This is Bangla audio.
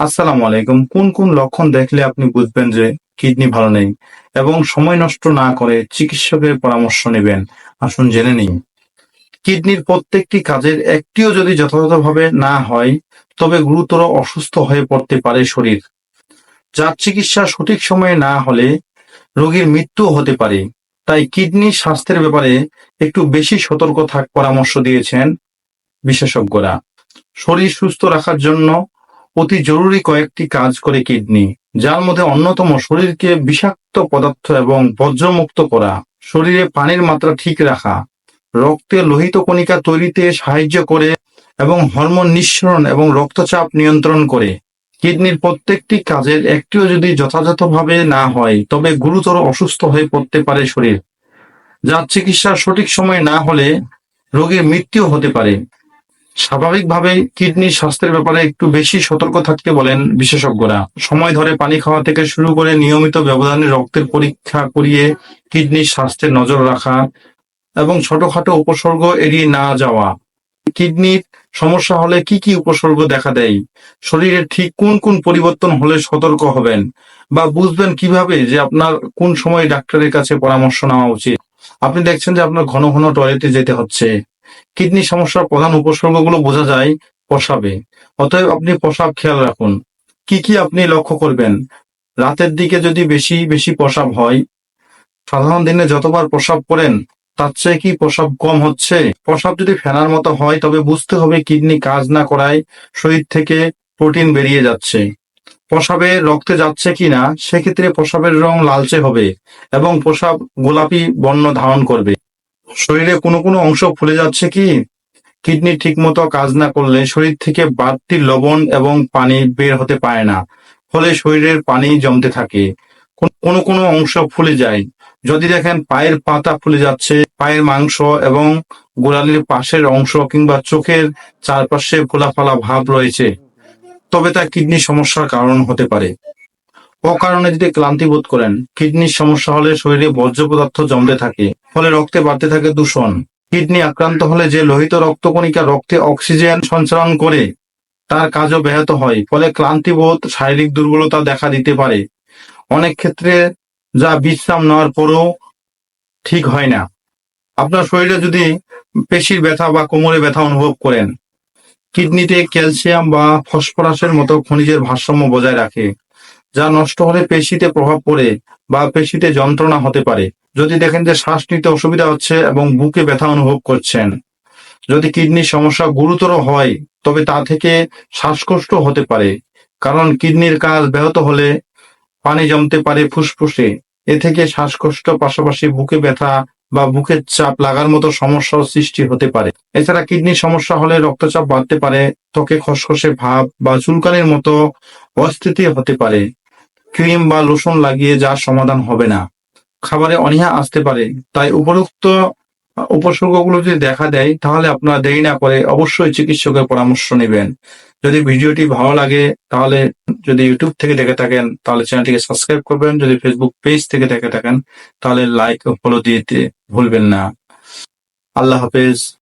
আসসালামু আলাইকুম। কোন কোন লক্ষণ দেখলে আপনি বুঝবেন যে কিডনি ভালো নেই এবং সময় নষ্ট না করে চিকিৎসকের পরামর্শ নেবেন? আসুন জেনে নিন কিডনির প্রত্যেকটি কাজের একটিও যদি যথাযথভাবে না হয়, তবে গুরুতর অসুস্থ হয়ে পড়তে পারে শরীর। যার চিকিৎসা সঠিক সময়ে না হলে রোগীর মৃত্যু হতে পারে। তাই কিডনি স্বাস্থ্যের ব্যাপারে একটু বেশি সতর্ক থাক পরামর্শ দিয়েছেন বিশেষজ্ঞরা। শরীর সুস্থ রাখার জন্য অতি জরুরি কয়েকটি কাজ করে কিডনি, যার মধ্যে অন্যতম শরীরকে বিষাক্ত পদার্থ এবং বজ্রমুক্ত করা, শরীরে পানির মাত্রা ঠিক রাখা, রক্তে লোহিত কণিকা তৈরিতে সাহায্য করে এবং হরমোন নিঃসরণ এবং রক্তচাপ নিয়ন্ত্রণ করে। কিডনির প্রত্যেকটি কাজের একটিও যদি যথাযথভাবে না হয়, তবে গুরুতর অসুস্থ হয়ে পড়তে পারে শরীর যার চিকিৎসা সঠিক সময়ে না হলে রোগীর মৃত্যু হতে পারে। স্বাভাবিকভাবে কিডনির স্বাস্থ্যের ব্যাপারে একটু বেশি সতর্ক থাকতে বলেন বিশেষজ্ঞরা। সময় ধরে পানি খাওয়া থেকে শুরু করে নিয়মিত ব্যবধানে রক্তের পরীক্ষা করিয়ে কিডনির স্বাস্থ্যের নজর রাখা এবং ছোটখাটো উপসর্গ এড়িয়ে না যাওয়া। কিডনির সমস্যা হলে কি কি উপসর্গ দেখা দেয়? শরীরে ঠিক কোন কোন পরিবর্তন হলে সতর্ক হবেন? বা বুঝবেন কীভাবে যে আপনার কোন সময় ডাক্তারের কাছে পরামর্শ নেওয়া উচিত? আপনি দেখছেন যে আপনার ঘন ঘন টয়লেটে যেতে হচ্ছে। কিডনি সমস্যার প্রধান উপসর্গগুলো বোঝা যায় প্রসাবে অতএব আপনি প্রসাব খেয়াল রাখুন। কি কি আপনি লক্ষ্য করবেন? রাতের দিকে যদি বেশি বেশি প্রসাব হয়, সাধারণ দিনে যতবার প্রসাব করেন, তার চেয়ে কি প্রসাব কম হচ্ছে? প্রসাব যদি ফেনার মতো হয়, তবে বুঝতে হবে কিডনি কাজ না করায় শরীর থেকে প্রোটিন বেরিয়ে যাচ্ছে। প্রসাবে রক্তে যাচ্ছে কিনা সেক্ষেত্রে প্রসাবের রং লালচে হবে এবং প্রসাব গোলাপি বর্ণ ধারণ করবে। শরীরে কোনো কোনো অংশ ফুলে যাচ্ছে কি? কিডনি ঠিকমতো কাজ না করলে শরীর থেকে বাড়তি লবণ এবং পানি বের হতে পারে না, ফলে শরীরের পানি জমতে থাকে। কোন- কোনো অংশ ফুলে যায়। যদি দেখেন পায়ের পাতা ফুলে যাচ্ছে, পায়ের মাংস এবং গোড়ালির পাশের অংশ কিংবা চোখের চারপাশে ফোলা ফোলা ভাব রয়েছে, তবে তা কিডনি সমস্যার কারণ হতে পারে। অকারণে যদি ক্লান্তি বোধ করেন, কিডনির সমস্যা হলে শরীরে বর্জ্য পদার্থ জমতে থাকে। ফলে রক্তে বাড়তে থাকে দূষণ। কিডনি আক্রান্ত হলে যে লোহিত রক্তকণিকা রক্তে অক্সিজেন সঞ্চালন করে, তার কাজও ব্যাহত হয়, ফলে ক্লান্তিবোধ শারীরিক দুর্বলতা দেখা দিতে পারে। অনেক ক্ষেত্রে যা বিশ্রাম নেওয়ার পরও ঠিক হয় না। আপনার শরীরে যদি পেশির ব্যথা বা কোমরে ব্যথা অনুভব করেন, কিডনিতে ক্যালসিয়াম বা ফসফরাসের মতো খনিজের ভারসাম্য বজায় রাখে, যা নষ্ট হলে পেশিতে প্রভাব পড়ে বা পেশিতে যন্ত্রণা হতে পারে। যদি দেখেন যে শ্বাস নিতে অসুবিধা হচ্ছে এবং বুকে ব্যথা অনুভব করছেন, যদি কিডনির সমস্যা গুরুতর হয়, তবে তা থেকে শ্বাসকষ্ট হতে পারে, কারণ কিডনির কাজ ব্যাহত হলে পানি জমতে পারে ফুসফুসে। এ থেকে শ্বাসকষ্ট পাশাপাশি বুকে ব্যথা বা বুকের চাপ লাগার মতো সমস্যার সৃষ্টি হতে পারে। এছাড়া কিডনির সমস্যা হলে রক্তচাপ বাড়তে পারে, ত্বকে খসখসে ভাব বা চুলকানির মতো অস্থিতি হতে পারে। ক্রিম বা লোশন লাগিয়ে যার সমাধান হবে না। খাবারে অনীহা আসতে পারে। তাই উপরোক্ত উপসর্গগুলো যদি দেখা দেয়, তাহলে আপনারা দেরি না করে অবশ্যই চিকিৎসকের পরামর্শ নেবেন। যদি ভিডিওটি ভালো লাগে, তাহলে যদি ইউটিউব থেকে দেখে থাকেন, তাহলে চ্যানেলটিকে সাবস্ক্রাইব করবেন। যদি ফেসবুক পেজ থেকে দেখে থাকেন, তাহলে লাইক ও ফলো দিতে ভুলবেন না। আল্লাহ হাফেজ।